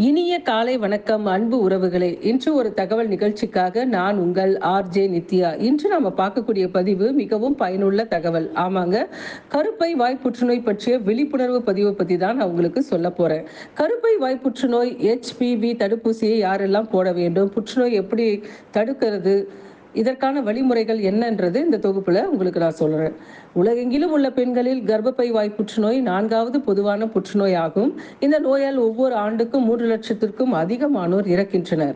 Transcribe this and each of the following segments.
இனிய காலை வணக்கம் அன்பு உறவுகளே. இன்று ஒரு தகவல் நிகழ்ச்சிக்காக நான் உங்கள் ஆர்ஜே நித்யா. இன்று நாம பார்க்கக்கூடிய பதிவு மிகவும் பயனுள்ள தகவல். ஆமாங்க கருப்பை வாய் புற்றுநோய் பற்றிய விழிப்புணர்வு பதிவை பத்தி தான் நான் உங்களுக்கு சொல்ல போறேன். கருப்பை வாய் புற்றுநோய் ஹெச்பிவி தடுப்பூசியை யாரெல்லாம் போட வேண்டும்? புற்றுநோய் எப்படி தடுக்கிறது? இதற்கான வழிமுறைகள் என்னன்றது இந்த தொகுப்புல உங்களுக்கு நான் சொல்றேன். உலகெங்கிலும் உள்ள பெண்களில் கர்ப்பப்பை வாய் புற்றுநோய் நான்காவது பொதுவான புற்றுநோய் ஆகும். இந்த நோயால் ஒவ்வொரு ஆண்டுக்கும் மூன்று லட்சத்திற்கும் அதிகமானோர் இறக்கின்றனர்.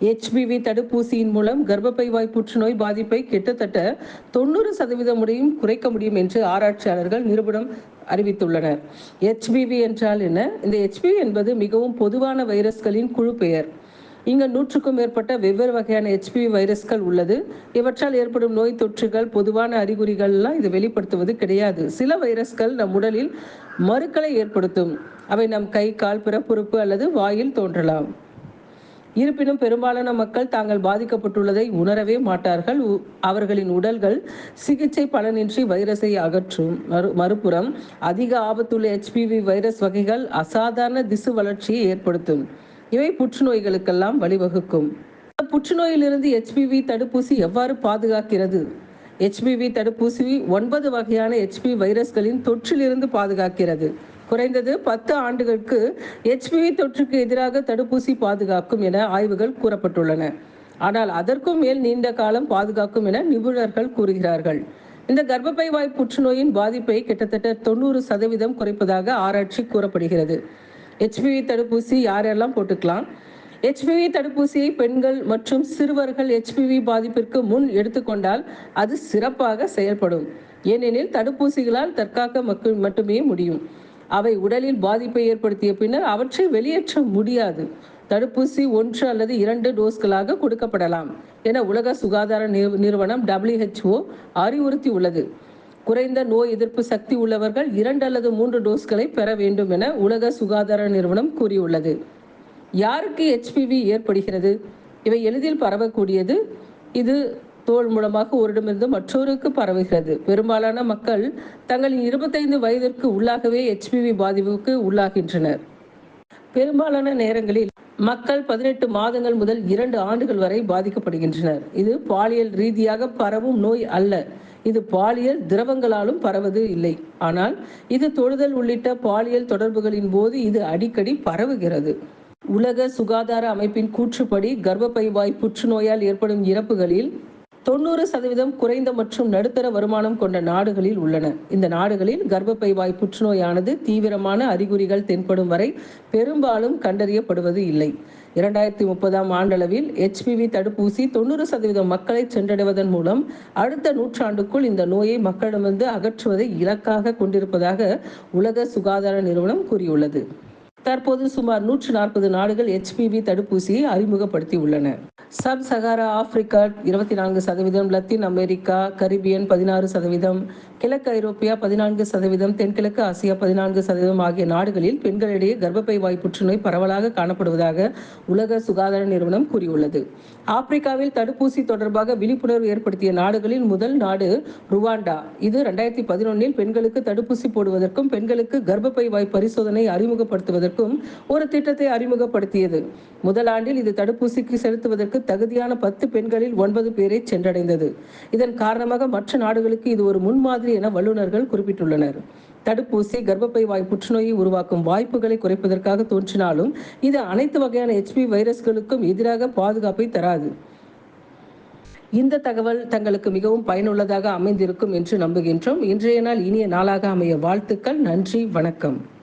ஹெச்பிவி தடுப்பூசியின் மூலம் கர்ப்பப்பை வாய் புற்றுநோய் பாதிப்பை கிட்டத்தட்ட தொண்ணூறு சதவீதம் முடியும் குறைக்க முடியும் என்று ஆராய்ச்சியாளர்கள் நிரூபணம் அறிவித்துள்ளனர். ஹெச்பிவி என்றால் என்ன? இந்த ஹெச்பிவி என்பது மிகவும் பொதுவான வைரஸ்களின் குழு பெயர் இங்கு நூற்றுக்கும் மேற்பட்ட வெவ்வேறு வகையான ஹெச்பிவி வைரஸ்கள் உள்ளது. இவற்றால் ஏற்படும் நோய் தொற்றுகள் பொதுவான அறிகுறிகள்லாம் இது வெளிப்படுத்துவது கிடையாது. சில வைரஸ்கள் நம் உடலில் மறுக்களை ஏற்படுத்தும். அவை நம் கை கால் பிறப்புறுப்பு அல்லது வாயில் தோன்றலாம். இருப்பினும் பெரும்பாலான மக்கள் தாங்கள் பாதிக்கப்பட்டுள்ளதை உணரவே மாட்டார்கள். உ- அவர்களின் உடல்கள் சிகிச்சை பலனின்றி வைரஸை அகற்றும். மறு மறுபுறம் அதிக ஆபத்துள்ள ஹெச்பிவி வைரஸ் வகைகள் அசாதாரண திசு வளர்ச்சியை ஏற்படுத்தும். இவை புற்றுநோய்களுக்கெல்லாம் வழிவகுக்கும். புற்றுநோயிலிருந்து ஹெச்பிவி தடுப்பூசி எவ்வாறு பாதுகாக்கிறது? ஹெச்பிவி தடுப்பூசி ஒன்பது வகையான ஹெச்பி வைரஸ்களின் தொற்றிலிருந்து பாதுகாக்கிறது. குறைந்தது பத்து ஆண்டுகளுக்கு ஹெச்பிவி தொற்றுக்கு எதிராக தடுப்பூசி பாதுகாக்கும் என ஆய்வுகள் கூறப்பட்டுள்ளன. ஆனால் அதற்கும் மேல் நீண்ட காலம் பாதுகாக்கும் என நிபுணர்கள் கூறுகிறார்கள். இந்த கர்ப்பப்பை வாய் புற்றுநோயின் பாதிப்பை கிட்டத்தட்ட தொண்ணூறு சதவீதம் குறைப்பதாக ஆராய்ச்சி கூறப்படுகிறது. ஹெச்பிவி தடுப்பூசி யாரெல்லாம் போட்டுக்கலாம்? ஹெச்பிவி தடுப்பூசியை பெண்கள் மற்றும் சிறுவர்கள் ஹெச்பிவி பாதிப்பிற்கு முன் எடுத்துக்கொண்டால் அது சிறப்பாக செயல்படும். ஏனெனில் தடுப்பூசிகளால் தற்காக்க மக்கள் மட்டுமே முடியும். அவை உடலில் பாதிப்பை ஏற்படுத்திய பின்னர் அவற்றை வெளியேற்ற முடியாது. தடுப்பூசி ஒன்று அல்லது இரண்டு டோஸ்களாக கொடுக்கப்படலாம். என உலக சுகாதார நிறு- நிறுவனம் டபிள்யூஹெச்ஓ அறிவுறுத்தி உள்ளது குறைந்த நோய் எதிர்ப்பு சக்தி உள்ளவர்கள் இரண்டு அல்லது மூன்று டோஸ்களை பெற வேண்டும் என உலக சுகாதார நிறுவனம் கூறியுள்ளது. யாருக்கு ஹெச்பிவி ஏற்படுகிறது? இவை எளிதில் பரவக்கூடியது. இது தோல் மூலமாக ஒருடமிருந்து மற்றொருக்கு பரவுகிறது. பெரும்பாலான மக்கள் தங்களின் இருபத்தைந்து வயதிற்கு உள்ளாகவே ஹெச்பிவி பாதிப்புக்கு உள்ளாகின்றனர். பெரும்பாலான நேரங்களில் மக்கள் பதினெட்டு மாதங்கள் முதல் இரண்டு ஆண்டுகள் வரை பாதிக்கப்படுகின்றனர். இது பாலியல் ரீதியாக பரவும் நோய் அல்ல. இது பாலியல் திரவங்களாலும் பரவது இல்லை. ஆனால் இது தொழுதல் உள்ளிட்ட பாலியல் தொடர்புகளின் போது இது அடிக்கடி பரவுகிறது. உலக சுகாதார அமைப்பின் கூற்றுப்படி கர்ப்பப்பை வாய் புற்றுநோயால் ஏற்படும் இறப்புகளில் தொண்ணூறு சதவீதம் குறைந்த மற்றும் நடுத்தர வருமானம் கொண்ட நாடுகளில் உள்ளன. இந்த நாடுகளில் கர்ப்பப்பை வாய் புற்றுநோயானது தீவிரமான அறிகுறிகள் தென்படும் வரை பெரும்பாலும் கண்டறியப்படுவது இல்லை. இரண்டாயிரத்தி முப்பதாம் ஆண்டளவில் ஹெச்பிவி தடுப்பூசி தொண்ணூறு சதவீதம் மக்களை சென்றடைவதன் மூலம் அடுத்த நூற்றாண்டுக்குள் இந்த நோயை மக்களிடமிருந்து அகற்றுவதை இலக்காக கொண்டிருப்பதாக உலக சுகாதார நிறுவனம் கூறியுள்ளது. தற்போது சுமார் நூற்று நாற்பது நாடுகள் ஹெச்பிவி தடுப்பூசியை அறிமுகப்படுத்தி உள்ளன சப் சகாரா ஆப்பிரிக்கா இருபத்தி நான்கு சதவீதம் லத்தீன் அமெரிக்கா கரிபியன் பதினாறு சதவீதம் கிழக்கு ஐரோப்பியா பதினான்கு சதவீதம் தென்கிழக்கு ஆசியா பதினான்கு சதவீதம் ஆகிய நாடுகளில் பெண்களிடையே கர்ப்பப்பை வாய் புற்றுநோய் பரவலாக காணப்படுவதாக உலக சுகாதார நிறுவனம் கூறியுள்ளது. ஆப்பிரிக்காவில் தடுப்பூசி தொடர்பாக விழிப்புணர்வு ஏற்படுத்திய நாடுகளில் முதல் நாடு ருவாண்டா. இது ரெண்டாயிரத்தி பதினொன்னில் பெண்களுக்கு தடுப்பூசி போடுவதற்கும் பெண்களுக்கு கர்ப்பப்பை வாய் பரிசோதனை அறிமுகப்படுத்துவதற்கும் ஒரு திட்டத்தை அறிமுகப்படுத்தியது. முதல் ஆண்டில் இது தடுப்பூசிக்கு செலுத்துவதற்கு தகுதியான பத்து பெண்களில் ஒன்பது பேரை சென்றடைந்தது. இதன் காரணமாக மற்ற நாடுகளுக்கு இது ஒரு முன்மாதிரி என வல்லுநர்கள் குறிப்பிட்டுள்ளனர். தடுப்பூசி கர்ப்பப்பை வாய் புற்றுநோயை உருவாக்கும் வாய்ப்புகளை குறைப்பதற்காக தோன்றினாலும் இது அனைத்து வகையான ஹெச்பி வைரஸ்களுக்கும் எதிராக பாதுகாப்பை தராது. இந்த தகவல் தங்களுக்கு மிகவும் பயனுள்ளதாக அமைந்திருக்கும் என்று நம்புகின்றோம். இன்றைய நாள் இனிய நாளாக அமைய வாழ்த்துக்கள். நன்றி வணக்கம்.